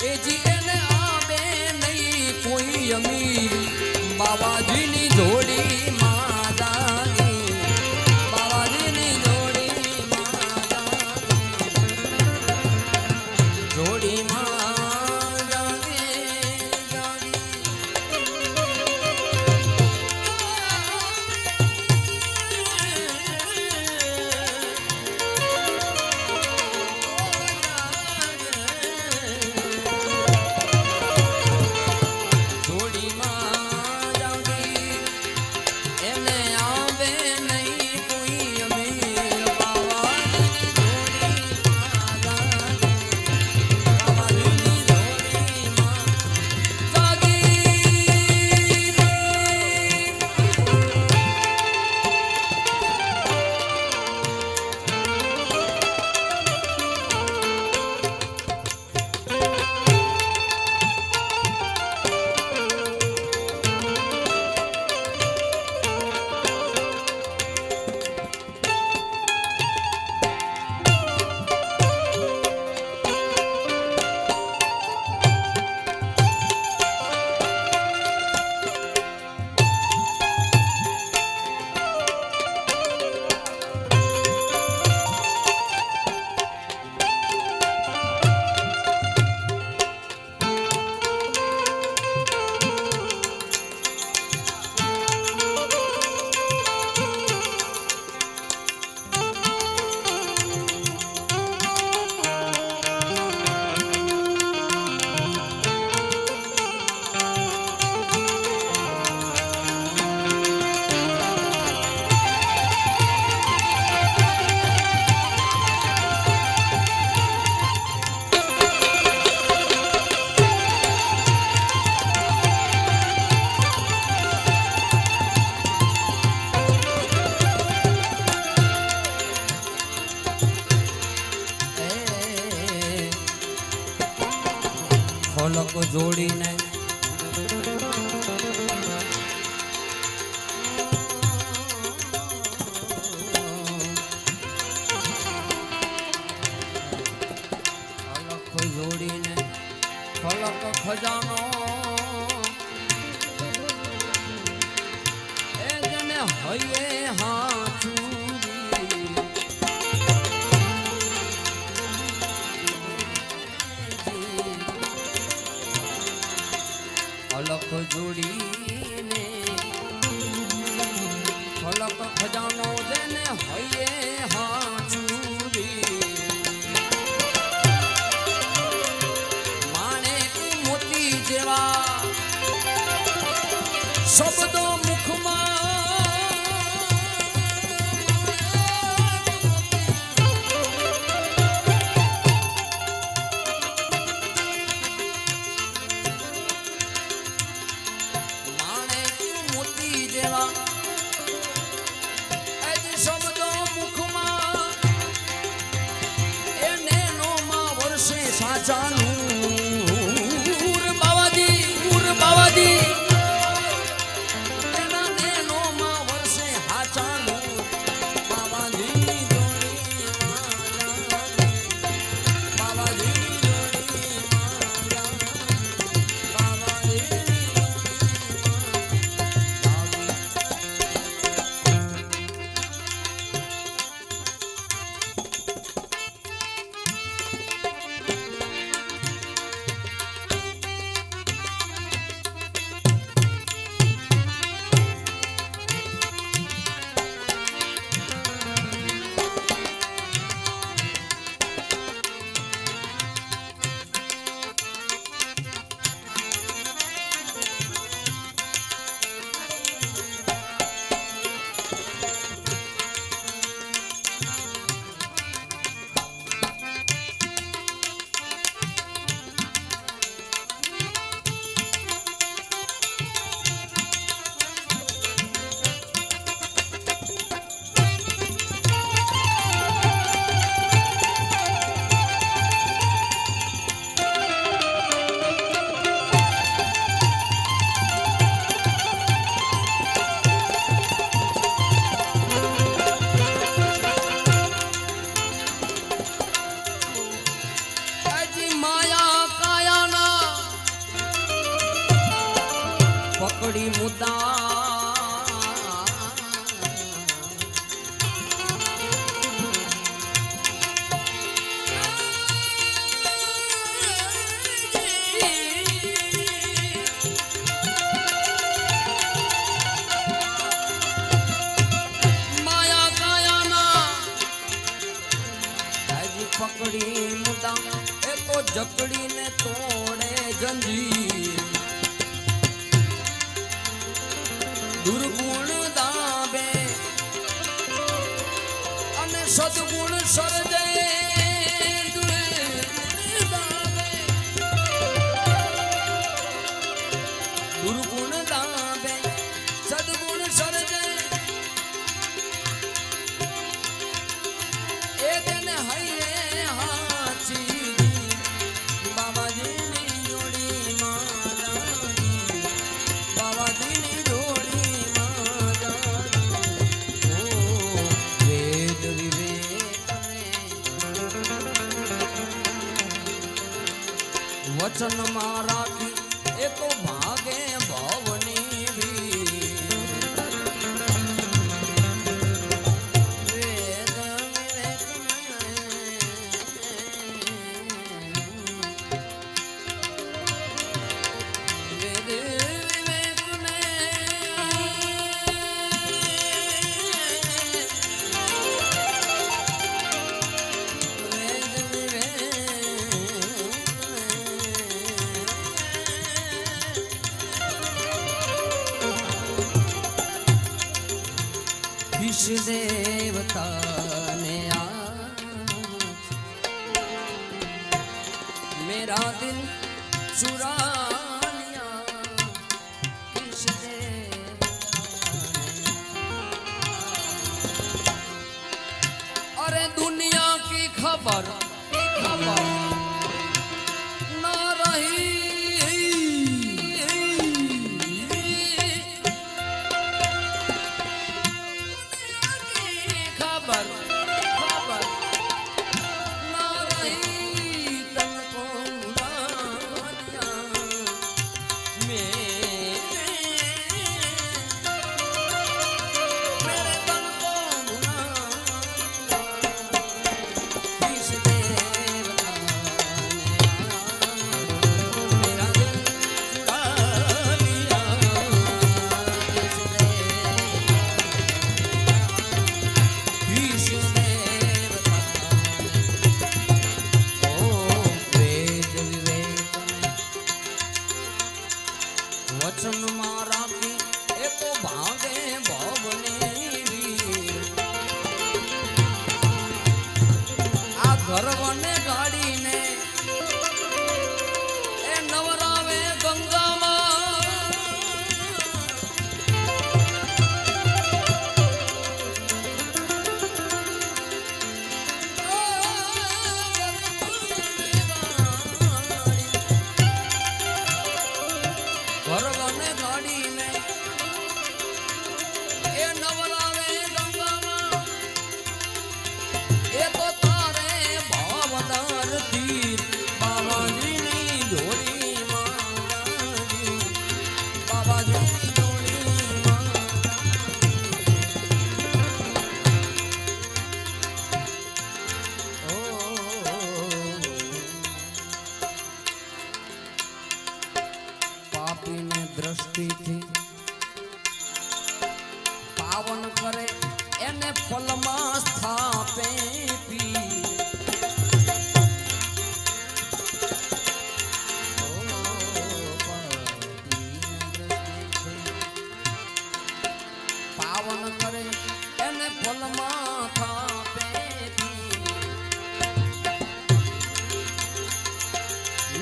AG ખોલક જોડીને જોડીને ફલક ખજાનો જેને હૈયે હાચુરી પકડી મુદ્દા বচন মারা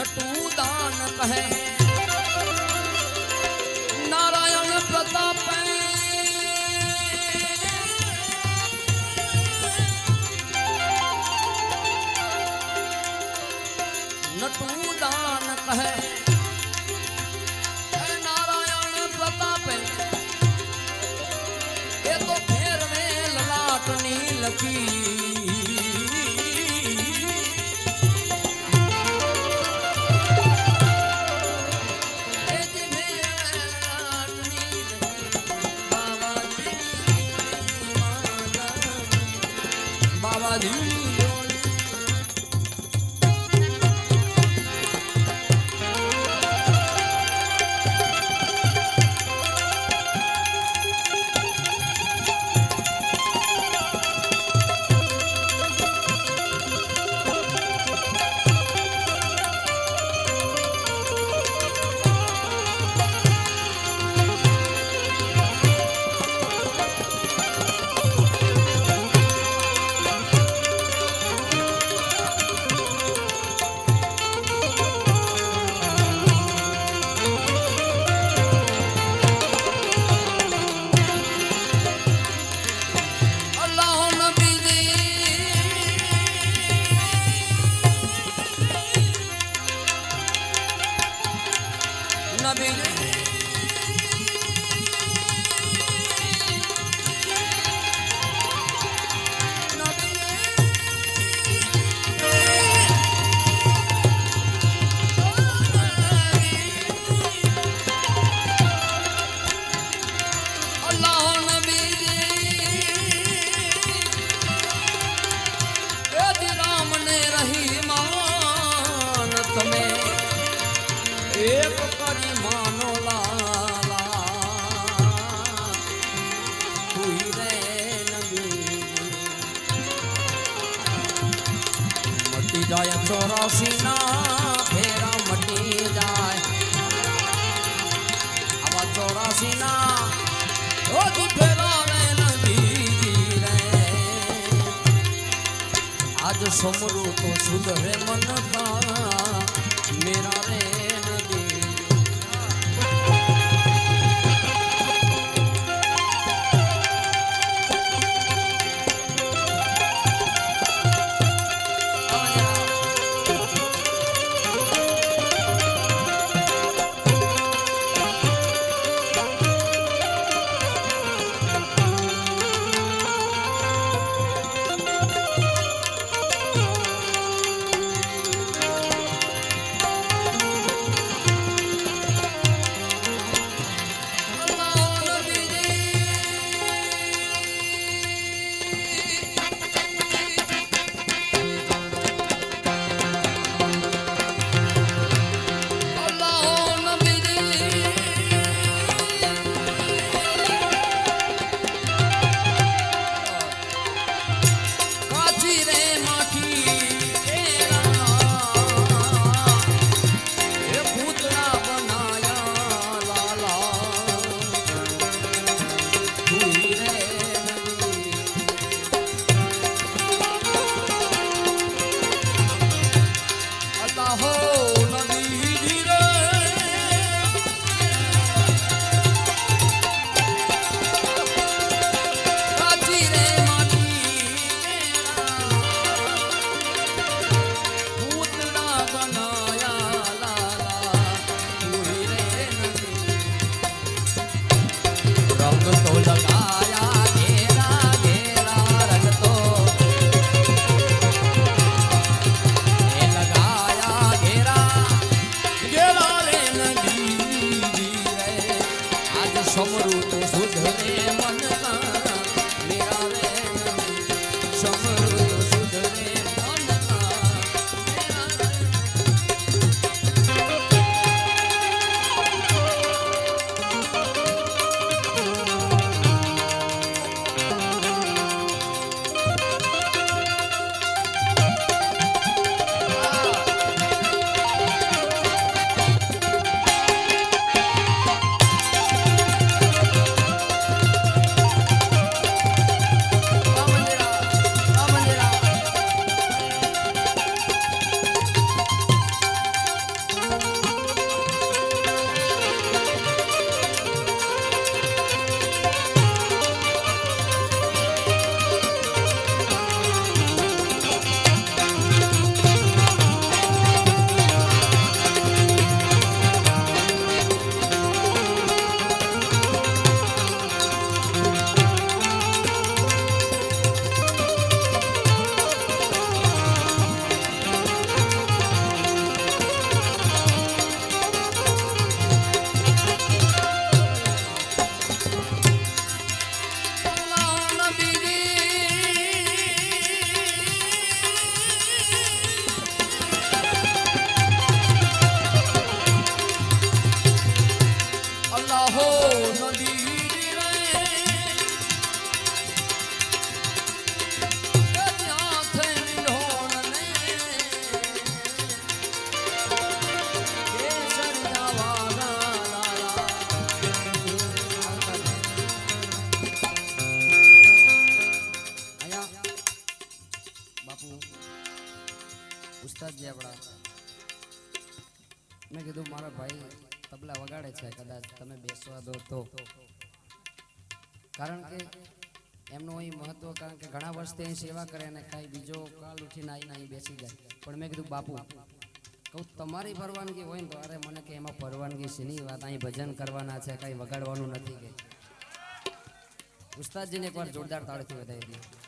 નટુ દાન કહે. જાય ચોરાશી ના ફેરા મટી જાય. આવા ચોરાશી ના રોજ ફેરા આજ સમરૂ તો સુધરે મન કા તમે બેસવા દો તો. કારણ કે એમનું અહીં મહત્વ, કારણ કે ઘણા વર્ષથી અહીં સેવા કરે અને કાંઈ બીજો કાલ ઉઠીને આવીને અહીં બેસી જાય. પણ મેં કીધું, બાપુ, કહું તમારી પરવાનગી હોય ને તો અરે મને કે એમાં પરવાનગી છે વાત? અહીં ભજન કરવાના છે, કાંઈ વગાડવાનું નથી કે. ઉસ્તાદજીને એકવાર જોરદાર તાળથી વધાવી દીધી.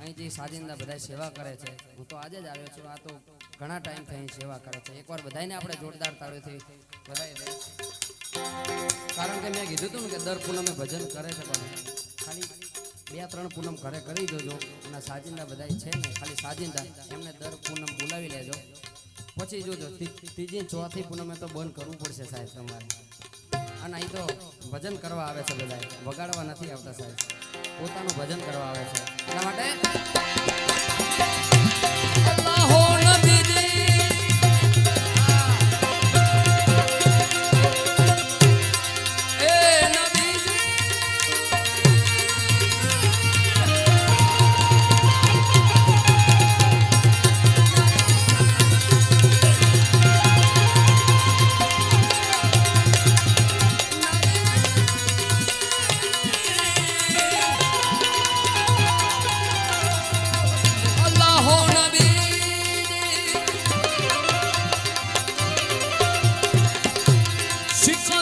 અહીં જે સાજિંદા બધા સેવા કરે છે, હું તો આજે જ આવ્યો છું. આ તો ઘણા ટાઈમથી અહીં સેવા કરે છે. એકવાર બધાને આપણે જોરદાર તાળીથી વધાવી દઈએ. કારણ કે મેં કીધું હતું ને કે દર પૂનમે ભજન કરે છે પણ ખાલી બે ત્રણ પૂનમ ઘરે કરી દેજો અને સાજિંદા બધા છે ને ખાલી સાજિંદા એમને દર પૂનમ બોલાવી લેજો. પછી જોજો ત્રીજી ચોથી પૂનમે તો બંધ કરવું પડશે સાહેબ તમારે. અને અહીં તો ભજન કરવા આવે છે બધા વગાડવા નથી આવતા સાહેબ. પોતાનું ભજન કરવા આવે છે. એટલા માટે Six